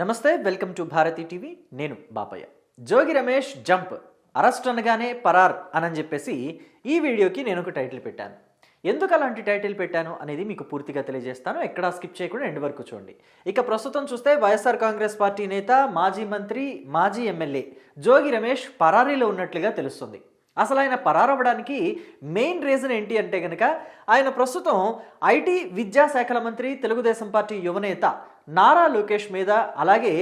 నమస్తే welcome to Bharati TV. నేను Bapayya. Jogi Ramesh jump. Arrest అనగానే పరార్ అని చెప్పేసి ఈ వీడియోకి నేను ఒక టైటిల్ పెట్టాను. ఎందుకు అలాంటి టైటిల్ పెట్టాను అనేది మీకు పూర్తిగా తెలియజేస్తాను. ఎక్కడా స్కిప్ చేయకుండా ఎండ్ వరకు చూడండి. ఇక ప్రస్తుతం చూస్తే వైఎస్ఆర్ కాంగ్రెస్ పార్టీ నేత మాజీ మంత్రి మాజీ ఎమ్మెల్యే జోగి రమేష్ పరారీలో ఉన్నట్లుగా తెలుస్తుంది. అసలు ఆయన పరారవ్వడానికి మెయిన్ రీజన్ ఏంటి అంటే కనుక ఆయన ప్రస్తుతం ఐటీ విద్యాశాఖల మంత్రి తెలుగుదేశం పార్టీ యువనేత నారా లోకేష్ మీద అలాగే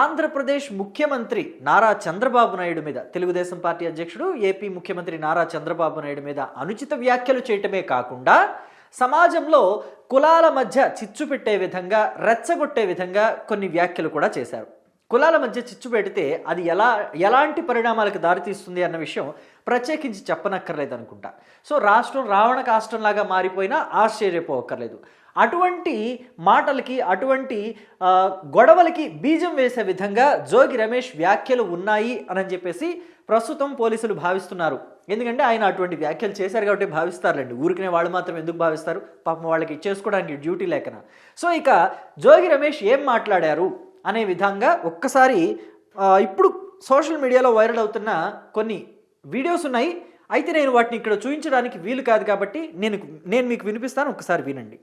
ఆంధ్రప్రదేశ్ ముఖ్యమంత్రి నారా చంద్రబాబు నాయుడు మీద తెలుగుదేశం పార్టీ అధ్యక్షుడు ఏపీ ముఖ్యమంత్రి నారా చంద్రబాబు నాయుడు మీద అనుచిత వ్యాఖ్యలు చేయటమే కాకుండా సమాజంలో కులాల మధ్య చిచ్చు పెట్టే విధంగా రెచ్చగొట్టే విధంగా కొన్ని వ్యాఖ్యలు కూడా చేశారు. కులాల మధ్య చిచ్చు పెడితే అది ఎలా ఎలాంటి పరిణామాలకు దారితీస్తుంది అన్న విషయం ప్రత్యేకించి చెప్పనక్కర్లేదు అనుకుంటా. సో రాష్ట్రం రావణ కాష్టంలాగా మారిపోయినా ఆశ్చర్యపోవక్కర్లేదు. అటువంటి మాటలకి అటువంటి గొడవలకి బీజం వేసే విధంగా జోగి రమేష్ వ్యాఖ్యలు ఉన్నాయి అని చెప్పేసి ప్రస్తుతం పోలీసులు భావిస్తున్నారు. ఎందుకంటే ఆయన అటువంటి వ్యాఖ్యలు చేశారు కాబట్టి భావిస్తారులేండి. ఊరికనే వాళ్ళు మాత్రం ఎందుకు భావిస్తారు? పాపం వాళ్ళకి చేసుకోవడానికి డ్యూటీ లేకన. సో ఇక జోగి రమేష్ ఏం మాట్లాడారు? అనే విధంగా ఒక్కసారి ఇప్పుడు సోషల్ మీడియాలో వైరల్ అవుతున్న కొన్ని వీడియోస్ ఉన్నాయి. అయితే నేను వాటిని ఇక్కడ చూపించడానికి వీలు కాదు కాబట్టి నేను నేను మీకు వినిపిస్తాను. ఒకసారి వినండి.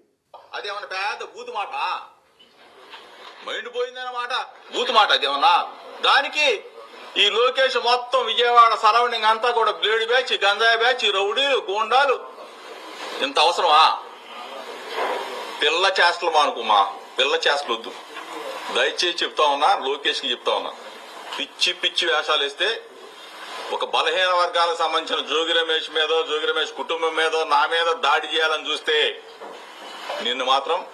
అదేమన్నా పెద్ద బూతు మాట? మైండ్ పోయిందన్నమాట. బూతు మాట అదేమన్నా? దానికి ఈ లోకేష్ మొత్తం విజయవాడ సరౌండింగ్ అంతా కూడా బ్లేడ్ బ్యాచ్ గంజాయి బ్యాచ్ రౌడీలు గోండాలు. ఇంత అవసరమా? పిల్ల చేష్టలు మానుకోమా? పిల్ల చేష్టలు వద్దు దయచేసి చెప్తా ఉన్నా లోకేష్కి చెప్తా ఉన్నా. పిచ్చి పిచ్చి వేషాలు వేస్తే ఒక బలహీన వర్గాలకు సంబంధించిన జోగి రమేష్ మీద జోగి రమేష్ కుటుంబం మీద నా మీద దాడి చేయాలని చూస్తే నిన్ను మాత్రం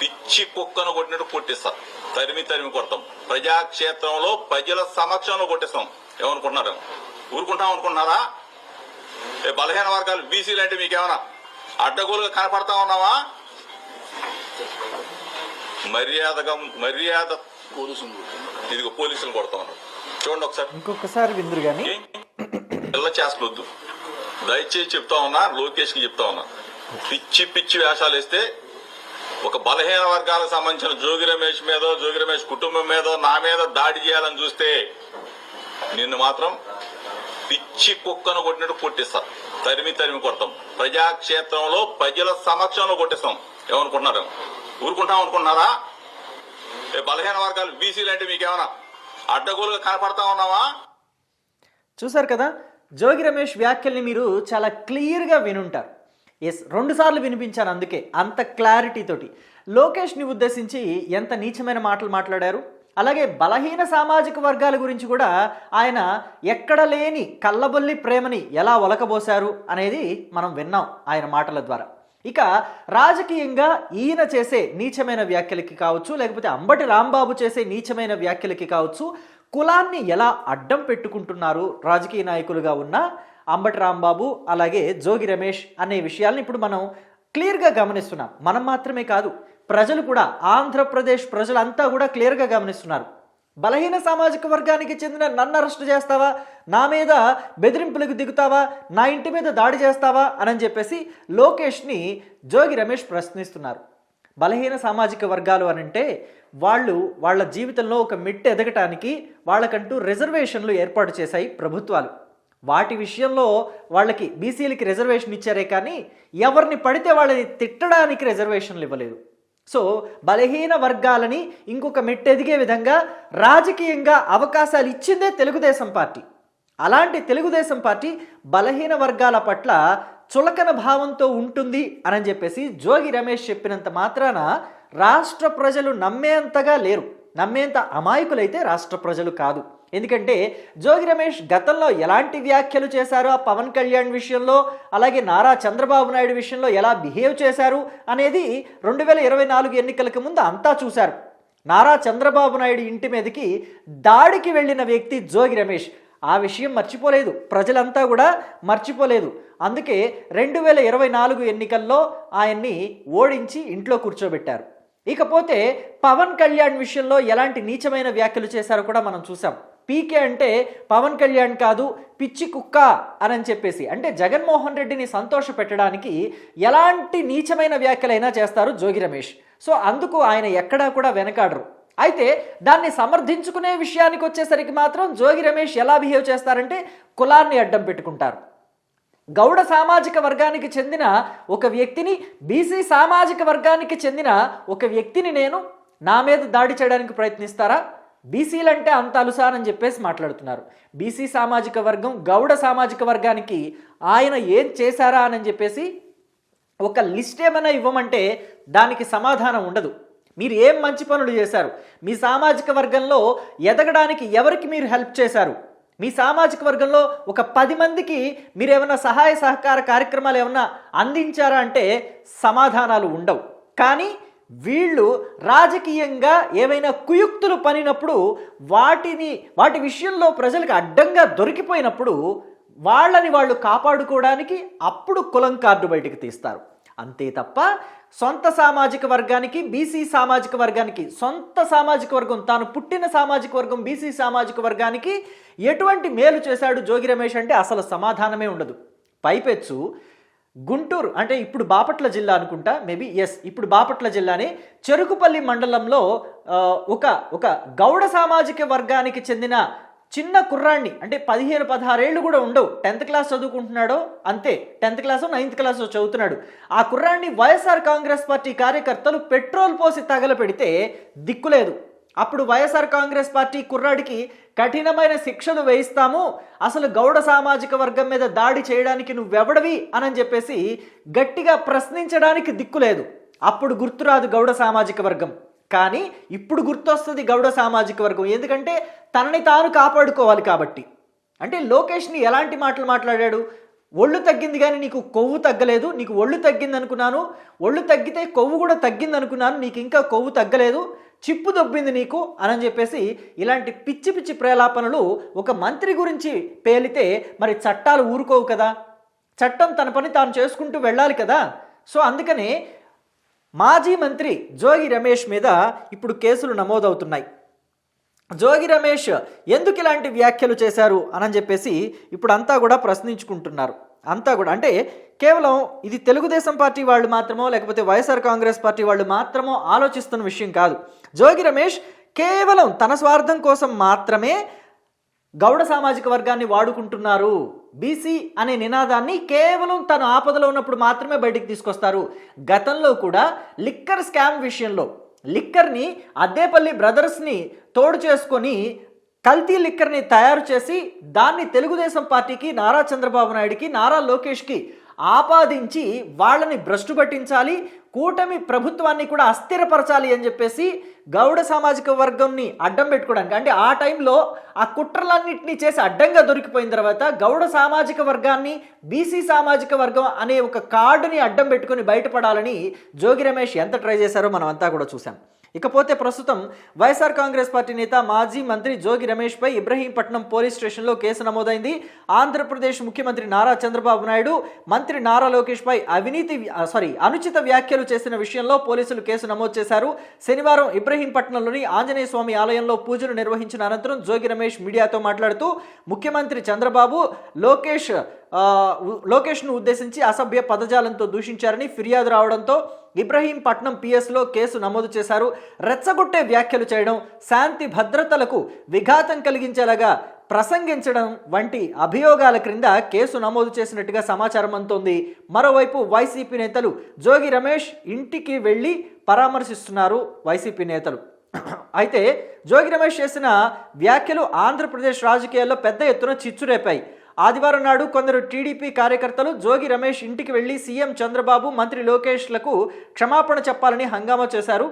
పిచ్చి కుక్కను కొట్టినట్టు కొట్టిస్తా. తరిమి తరిమి కొడతాం. ప్రజాక్షేత్రంలో ప్రజల సమక్షంలో కొట్టిస్తాం. ఏమనుకుంటున్నారు? ఊరుకుంటాం అనుకుంటున్నారా? ఏ బలహీన వర్గాలు బీసీలు అంటే మీకేమన్నా అడ్డగోలుగా కనపడతా ఉన్నావా? మర్యాదగా మర్యాద ఇదిగో పోలీసులు కొడతా ఉన్నారు చూడండి ఒకసారి. ఇంకొకసారి విందురు కానీ పిల్ల చేస్తలొద్దు. దయచేసి చెప్తా ఉన్నా లోకేష్కి చెప్తా ఉన్నా. పిచ్చి పిచ్చి వేషాలు వేస్తే ఒక బలహీన వర్గాలకు సంబంధించిన జోగి రమేష్ మీదో జోగి రమేష్ కుటుంబం మీదో నా మీద దాడి చేయాలని చూస్తే నిన్ను మాత్రం పిచ్చి కుక్కను కొట్టినట్టు కొట్టిస్తా. తరిమి తరిమి కొడతాం. ప్రజాక్షేత్రంలో ప్రజల సమక్షంలో కొట్టిస్తాం. ఏమనుకుంటున్నారు? ఊరుకుంటాం అనుకుంటున్నారా? బలహీన వర్గాలు బీసీలు అంటే మీకేమన్నా అడ్డగోలుగా కనపడతా ఉన్నావా? చూసారు కదా జోగి రమేష్ వ్యాఖ్యల్ని మీరు చాలా క్లియర్గా వినుంటారు. ఎస్ రెండుసార్లు వినిపించాను అందుకే అంత క్లారిటీతోటి లోకేష్ని ఉద్దేశించి ఎంత నీచమైన మాటలు మాట్లాడారు. అలాగే బలహీన సామాజిక వర్గాల గురించి కూడా ఆయన ఎక్కడ లేని కళ్ళబొల్లి ప్రేమని ఎలా ఒలకబోశారు అనేది మనం విన్నాం ఆయన మాటల ద్వారా. ఇక రాజకీయంగా ఈయన చేసే నీచమైన వ్యాఖ్యలకి కావచ్చు లేకపోతే అంబటి రాంబాబు చేసే నీచమైన వ్యాఖ్యలకి కావచ్చు కులాన్ని ఎలా అడ్డం పెట్టుకుంటున్నారు రాజకీయ నాయకులుగా ఉన్న అంబటి రాంబాబు అలాగే జోగి రమేష్ అనే విషయాలను ఇప్పుడు మనం క్లియర్గా గమనిస్తున్నాం. మనం మాత్రమే కాదు ప్రజలు కూడా ఆంధ్రప్రదేశ్ ప్రజలంతా కూడా క్లియర్గా గమనిస్తున్నారు. బలహీన సామాజిక వర్గానికి చెందిన నన్ను అరెస్ట్ చేస్తావా? నా మీద బెదిరింపులకు దిగుతావా? నా ఇంటి మీద దాడి చేస్తావా? అని చెప్పేసి లోకేష్ని జోగి రమేష్ ప్రశ్నిస్తున్నారు. బలహీన సామాజిక వర్గాలు అనంటే వాళ్ళు వాళ్ళ జీవితంలో ఒక మిట్ట ఎదగటానికి వాళ్ళకంటూ రిజర్వేషన్లు ఏర్పాటు చేశాయి ప్రభుత్వాలు. వాటి విషయంలో వాళ్ళకి బీసీలకి రిజర్వేషన్ ఇచ్చారే కానీ ఎవరిని పడితే వాళ్ళని తిట్టడానికి రిజర్వేషన్లు ఇవ్వలేదు. సో బలహీన వర్గాలని ఇంకొక మెట్టెదిగే విధంగా రాజకీయంగా అవకాశాలు ఇచ్చిందే తెలుగుదేశం పార్టీ. అలాంటి తెలుగుదేశం పార్టీ బలహీన వర్గాల పట్ల చులకన భావంతో ఉంటుంది అని చెప్పేసి జోగి రమేష్ చెప్పినంత మాత్రాన రాష్ట్ర ప్రజలు నమ్మేంతగా లేరు. నమ్మేంత అమాయకులైతే రాష్ట్ర ప్రజలు కాదు. ఎందుకంటే జోగి రమేష్ గతంలో ఎలాంటి వ్యాఖ్యలు చేశారో? ఆ పవన్ కళ్యాణ్ విషయంలో అలాగే నారా చంద్రబాబు నాయుడు విషయంలో ఎలా బిహేవ్ చేశారు అనేది రెండు వేల ఇరవై నాలుగు ఎన్నికలకు ముందు అంతా చూశారు. నారా చంద్రబాబు నాయుడు ఇంటి మీదకి దాడికి వెళ్ళిన వ్యక్తి జోగి రమేష్. ఆ విషయం మర్చిపోలేదు. ప్రజలంతా కూడా మర్చిపోలేదు. అందుకే రెండు వేల ఇరవై నాలుగు ఎన్నికల్లో ఆయన్ని ఓడించి ఇంట్లో కూర్చోబెట్టారు. ఇకపోతే పవన్ కళ్యాణ్ విషయంలో ఎలాంటి నీచమైన వ్యాఖ్యలు చేశారో కూడా మనం చూసాం పీకే అంటే పవన్ కళ్యాణ్ కాదు పిచ్చి కుక్క అని చెప్పేసి. అంటే జగన్మోహన్ రెడ్డిని సంతోష పెట్టడానికి ఎలాంటి నీచమైన వ్యాఖ్యలైనా చేస్తారు జోగి రమేష్. సో అందుకు ఆయన ఎక్కడా కూడా వెనకాడరు. అయితే దాన్ని సమర్థించుకునే విషయానికి వచ్చేసరికి మాత్రం జోగి రమేష్ ఎలా బిహేవ్ చేస్తారంటే కులాన్ని అడ్డం పెట్టుకుంటారు. గౌడ సామాజిక వర్గానికి చెందిన ఒక వ్యక్తిని బీసీ సామాజిక వర్గానికి చెందిన ఒక వ్యక్తిని నేను నా మీద దాడి చేయడానికి ప్రయత్నిస్తారా? బీసీలంటే అంత అలుసానని చెప్పేసి మాట్లాడుతున్నారు. బీసీ సామాజిక వర్గం గౌడ సామాజిక వర్గానికి ఆయన ఏం చేశారా అని చెప్పేసి ఒక లిస్ట్ ఏమైనా ఇవ్వమంటే దానికి సమాధానం ఉండదు. మీరు ఏం మంచి పనులు చేశారు? మీ సామాజిక వర్గంలో ఎదగడానికి ఎవరికి మీరు హెల్ప్ చేశారు? మీ సామాజిక వర్గంలో ఒక పది మందికి మీరు ఏమైనా సహాయ సహకార కార్యక్రమాలు ఏమైనా అందించారా అంటే సమాధానాలు ఉండవు. కానీ వీళ్ళు రాజకీయంగా ఏవైనా కుయుక్తులు పనినప్పుడు వాటిని వాటి విషయంలో ప్రజలకు అడ్డంగా దొరికిపోయినప్పుడు వాళ్ళని వాళ్ళు కాపాడుకోవడానికి అప్పుడు కులం కార్డు బయటకు తీస్తారు. అంతే తప్ప సొంత సామాజిక వర్గానికి బీసీ సామాజిక వర్గానికి సొంత సామాజిక వర్గం తాను పుట్టిన సామాజిక వర్గం బీసీ సామాజిక వర్గానికి ఎటువంటి మేలు చేశాడు జోగి రమేష్ అంటే అసలు సమాధానమే ఉండదు. పైపెచ్చు గుంటూరు అంటే ఇప్పుడు బాపట్ల జిల్లా అనుకుంటా మేబీ ఎస్ ఇప్పుడు బాపట్ల జిల్లానే చెరుకుపల్లి మండలంలో ఒక ఒక గౌడ సామాజిక వర్గానికి చెందిన చిన్న కుర్రాన్ని అంటే పదిహేను పదహారేళ్ళు కూడా ఉండవు. టెన్త్ క్లాస్ చదువుకుంటున్నాడో అంతే. టెన్త్ క్లాస్ నైన్త్ క్లాస్ చదువుతున్నాడు. ఆ కుర్రాడిని వైఎస్ఆర్ కాంగ్రెస్ పార్టీ కార్యకర్తలు పెట్రోల్ పోసి తగలపెడితే దిక్కులేదు అప్పుడు వైఎస్ఆర్ కాంగ్రెస్ పార్టీ కుర్రాడికి కఠినమైన శిక్షలు వేయిస్తాము. అసలు గౌడ సామాజిక వర్గం మీద దాడి చేయడానికి నువ్వెవడవి అని చెప్పేసి గట్టిగా ప్రశ్నించడానికి దిక్కులేదు అప్పుడు గుర్తురాదు గౌడ సామాజిక వర్గం. కానీ ఇప్పుడు గుర్తొస్తుంది గౌడ సామాజిక వర్గం. ఎందుకంటే తనని తాను కాపాడుకోవాలి కాబట్టి. అంటే లోకేష్ని ఎలాంటి మాటలు మాట్లాడాడు? ఒళ్ళు తగ్గింది కానీ నీకు కొవ్వు తగ్గలేదు. నీకు ఒళ్ళు తగ్గింది అనుకున్నాను ఒళ్ళు తగ్గితే కొవ్వు కూడా తగ్గింది అనుకున్నాను నీకు ఇంకా కొవ్వు తగ్గలేదు. చిప్పు దొబ్బింది నీకు అని చెప్పేసి ఇలాంటి పిచ్చి పిచ్చి ప్రేలాపనలు ఒక మంత్రి గురించి పేలితే మరి చట్టాలు ఊరుకోవు కదా. చట్టం తన పని తాను చేసుకుంటూ వెళ్ళాలి కదా. సో అందుకనే మాజీ మంత్రి జోగి రమేష్ మీద ఇప్పుడు కేసులు నమోదవుతున్నాయి. జోగి రమేష్ ఎందుకు ఇలాంటి వ్యాఖ్యలు చేశారు అని చెప్పేసి ఇప్పుడు అంతా కూడా ప్రశ్నించుకుంటున్నారు. అంతా కూడా. అంటే కేవలం ఇది తెలుగుదేశం పార్టీ వాళ్ళు మాత్రమో లేకపోతే వైఎస్ఆర్ కాంగ్రెస్ పార్టీ వాళ్ళు మాత్రమో ఆలోచిస్తున్న విషయం కాదు. జోగి రమేష్ కేవలం తన స్వార్థం కోసం మాత్రమే గౌడ సామాజిక వర్గాన్ని వాడుకుంటున్నారు. బీసీ అనే నినాదాన్ని కేవలం తను ఆపదలో ఉన్నప్పుడు మాత్రమే బయటికి తీసుకొస్తారు. గతంలో కూడా లిక్కర్ స్కామ్ విషయంలో లిక్కర్ని అద్దేపల్లి బ్రదర్స్ని తోడు చేసుకొని కల్తీ లిక్కర్ని తయారు చేసి దాన్ని తెలుగుదేశం పార్టీకి నారా చంద్రబాబు నాయుడికి నారా లోకేష్కి ఆపాదించి వాళ్ళని భ్రష్టు పట్టించాలి కూటమి ప్రభుత్వాన్ని కూడా అస్థిరపరచాలి అని చెప్పేసి గౌడ సామాజిక వర్గంని అడ్డం పెట్టుకోవడానికి అంటే ఆ టైంలో ఆ కుట్రలన్నింటినీ చేసి అడ్డంగా దొరికిపోయిన తర్వాత గౌడ సామాజిక వర్గాన్ని బీసీ సామాజిక వర్గం అనే ఒక కార్డుని అడ్డం పెట్టుకొని బయటపడాలని జోగి రమేష్ ఎంత ట్రై చేశారో మనం అంతా కూడా చూసాం ఇకపోతే ప్రస్తుతం వైఎస్ఆర్ కాంగ్రెస్ పార్టీ నేత మాజీ మంత్రి జోగి రమేష్పై ఇబ్రహీంపట్నం పోలీస్ స్టేషన్లో కేసు నమోదైంది. ఆంధ్రప్రదేశ్ ముఖ్యమంత్రి నారా చంద్రబాబు నాయుడు మంత్రి నారా లోకేష్పై అవినీతి సారీ అనుచిత వ్యాఖ్యలు చేసిన విషయంలో పోలీసులు కేసు నమోదు చేశారు. శనివారం ఇబ్రహీంపట్నంలోని ఆంజనేయ స్వామి ఆలయంలో పూజలు నిర్వహించిన అనంతరం జోగి రమేష్ మీడియాతో మాట్లాడుతూ ముఖ్యమంత్రి చంద్రబాబు లోకేష్ లోకేష్ను ఉద్దేశించి అసభ్య పదజాలంతో దూషించారని ఫిర్యాదు రావడంతో ఇబ్రహీంపట్నం పిఎస్లో కేసు నమోదు చేశారు. రెచ్చగొట్టే వ్యాఖ్యలు చేయడం శాంతి భద్రతలకు విఘాతం కలిగించేలాగా ప్రసంగించడం వంటి అభియోగాల క్రింద కేసు నమోదు చేసినట్టుగా సమాచారం అందుతోంది. మరోవైపు వైసీపీ నేతలు జోగి రమేష్ ఇంటికి వెళ్ళి పరామర్శిస్తున్నారు వైసీపీ నేతలు. అయితే జోగి రమేష్ చేసిన వ్యాఖ్యలు ఆంధ్రప్రదేశ్ రాజకీయాల్లో పెద్ద ఎత్తున చిచ్చురేపాయి. ఆదివారం నాడు కొందరు టీడీపీ కార్యకర్తలు జోగి రమేష్ ఇంటికి వెళ్ళి సీఎం చంద్రబాబు మంత్రి లోకేష్లకు క్షమాపణ చెప్పాలని హంగామా చేశారు.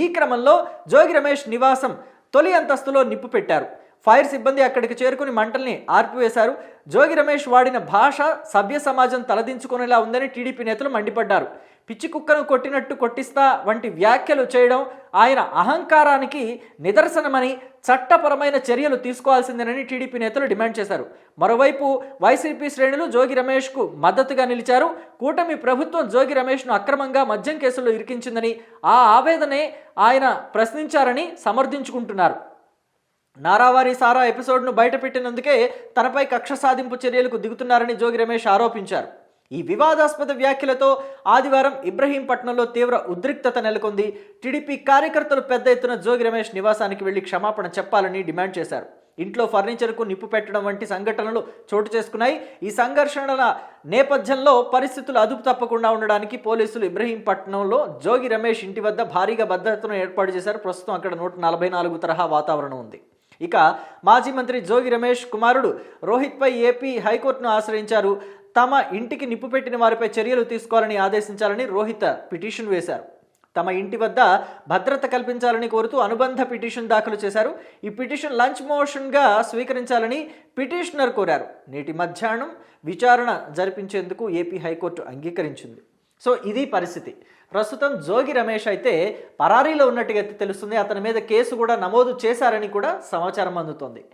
ఈ క్రమంలో జోగి రమేష్ నివాసం తొలి అంతస్తులో నిప్పు పెట్టారు. ఫైర్ సిబ్బంది అక్కడికి చేరుకుని మంటల్ని ఆర్పివేశారు. జోగి రమేష్ వాడిన భాష సభ్య సమాజం తలదించుకునేలా ఉందని టీడీపీ నేతలు మండిపడ్డారు. పిచ్చి కుక్కను కొట్టినట్టు కొట్టిస్తా వంటి వ్యాఖ్యలు చేయడం ఆయన అహంకారానికి నిదర్శనమని చట్టపరమైన చర్యలు తీసుకోవాల్సిందేనని టీడీపీ నేతలు డిమాండ్ చేశారు. మరోవైపు వైసీపీ శ్రేణులు జోగి రమేష్కు మద్దతుగా నిలిచారు. కూటమి ప్రభుత్వం జోగి రమేష్ను అక్రమంగా మద్యం కేసులో ఇరికించిందని ఆ ఆవేదనే ఆయన ప్రశ్నించారని సమర్థించుకుంటున్నారు. నారావారి సారా ఎపిసోడ్ను బయటపెట్టినందుకే తనపై కక్ష సాధింపు చర్యలకు దిగుతున్నారని జోగి రమేష్ ఆరోపించారు. ఈ వివాదాస్పద వ్యాఖ్యలతో ఆదివారం ఇబ్రహీంపట్నంలో తీవ్ర ఉద్రిక్తత నెలకొంది. టీడీపీ కార్యకర్తలు పెద్ద ఎత్తున జోగి రమేష్ నివాసానికి వెళ్ళి క్షమాపణ చెప్పాలని డిమాండ్ చేశారు. ఇంట్లో ఫర్నిచర్కు నిప్పు పెట్టడం వంటి సంఘటనలు చోటు చేసుకున్నాయి. ఈ సంఘర్షణల నేపథ్యంలో పరిస్థితులు అదుపు తప్పకుండా ఉండడానికి పోలీసులు ఇబ్రహీంపట్నంలో జోగి రమేష్ ఇంటి వద్ద భారీగా భద్రతను ఏర్పాటు చేశారు. ప్రస్తుతం అక్కడ నూట నలభై నాలుగు తరహా వాతావరణం ఉంది. ఇక మాజీ మంత్రి జోగి రమేష్ కుమారుడు రోహిత్పై ఏపీ హైకోర్టును ఆశ్రయించారు. తమ ఇంటికి నిప్పు పెట్టిన వారిపై చర్యలు తీసుకోవాలని ఆదేశించాలని రోహిత పిటిషన్ వేశారు. తమ ఇంటి వద్ద భద్రత కల్పించాలని కోరుతూ అనుబంధ పిటిషన్ దాఖలు చేశారు. ఈ పిటిషన్ లంచ్ మోషన్గా స్వీకరించాలని పిటిషనర్ కోరారు. నేటి మధ్యాహ్నం విచారణ జరిపించేందుకు ఏపీ హైకోర్టు అంగీకరించింది. సో ఇది పరిస్థితి. ప్రస్తుతం జోగి రమేష్ అయితే పరారీలో ఉన్నట్టుగా అయితే తెలుస్తుంది. అతని మీద కేసు కూడా నమోదు చేశారని కూడా సమాచారం అందుతోంది.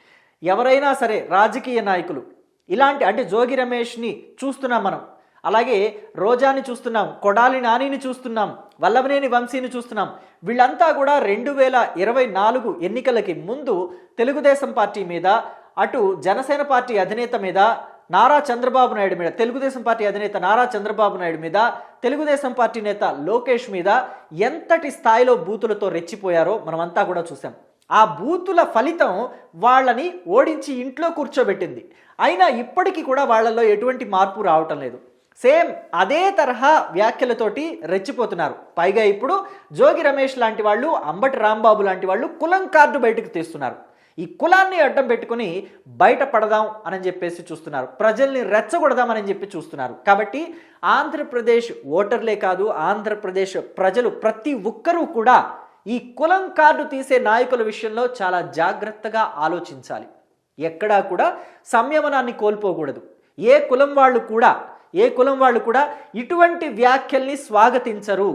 ఎవరైనా సరే రాజకీయ నాయకులు ఇలాంటి అంటే జోగి రమేష్ని చూస్తున్నాం మనం. అలాగే రోజాని చూస్తున్నాం కొడాలి నానిని చూస్తున్నాం వల్లభనేని వంశీని చూస్తున్నాం. వీళ్ళంతా కూడా రెండు వేల ఇరవై నాలుగు ఎన్నికలకి ముందు తెలుగుదేశం పార్టీ మీద అటు జనసేన పార్టీ అధినేత మీద నారా చంద్రబాబు నాయుడు మీద తెలుగుదేశం పార్టీ అధినేత నారా చంద్రబాబు నాయుడు మీద తెలుగుదేశం పార్టీ నేత లోకేష్ మీద ఎంతటి స్థాయిలో బూతులతో రెచ్చిపోయారో మనమంతా కూడా చూసాం ఆ బూతుల ఫలితం వాళ్ళని ఓడించి ఇంట్లో కూర్చోబెట్టింది. అయినా ఇప్పటికీ కూడా వాళ్ళల్లో ఎటువంటి మార్పు రావటం లేదు. సేమ్ అదే తరహా వ్యాఖ్యలతోటి రెచ్చిపోతున్నారు. పైగా ఇప్పుడు జోగి రమేష్ లాంటి వాళ్ళు అంబటి రాంబాబు లాంటి వాళ్ళు కులం కార్డు బయటకు తీస్తున్నారు. ఈ కులాన్ని అడ్డం పెట్టుకుని బయట పడదాం అని చెప్పేసి చూస్తున్నారు. ప్రజల్ని రెచ్చగొడదామని చెప్పి చూస్తున్నారు. కాబట్టి ఆంధ్రప్రదేశ్ ఓటర్లే కాదు ఆంధ్రప్రదేశ్ ప్రజలు ప్రతి ఒక్కరూ కూడా ఈ కులం కార్డు తీసే నాయకుల విషయంలో చాలా జాగ్రత్తగా ఆలోచించాలి. ఎక్కడా కూడా సంయమనాన్ని కోల్పోకూడదు. ఏ కులం వాళ్ళు కూడా ఏ కులం వాళ్ళు కూడా ఇటువంటి వ్యాఖ్యల్ని స్వాగతించరు.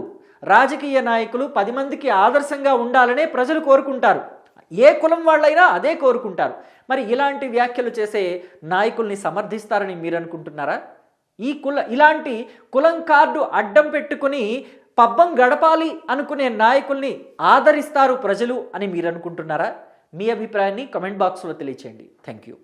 రాజకీయ నాయకులు పది మందికి ఆదర్శంగా ఉండాలనే ప్రజలు కోరుకుంటారు. ఏ కులం వాళ్ళైనా అదే కోరుకుంటారు. మరి ఇలాంటి వ్యాఖ్యలు చేసే నాయకుల్ని సమర్థిస్తారని మీరు అనుకుంటున్నారా ఈ కుల ఇలాంటి కులం కార్డు అడ్డం పెట్టుకుని పబ్బం గడపాలి అనుకునే నాయకుల్ని ఆదరిస్తారు ప్రజలు అని మీరు అనుకుంటున్నారా మీ అభిప్రాయాన్ని కమెంట్ బాక్స్లో తెలియచేయండి థ్యాంక్ యూ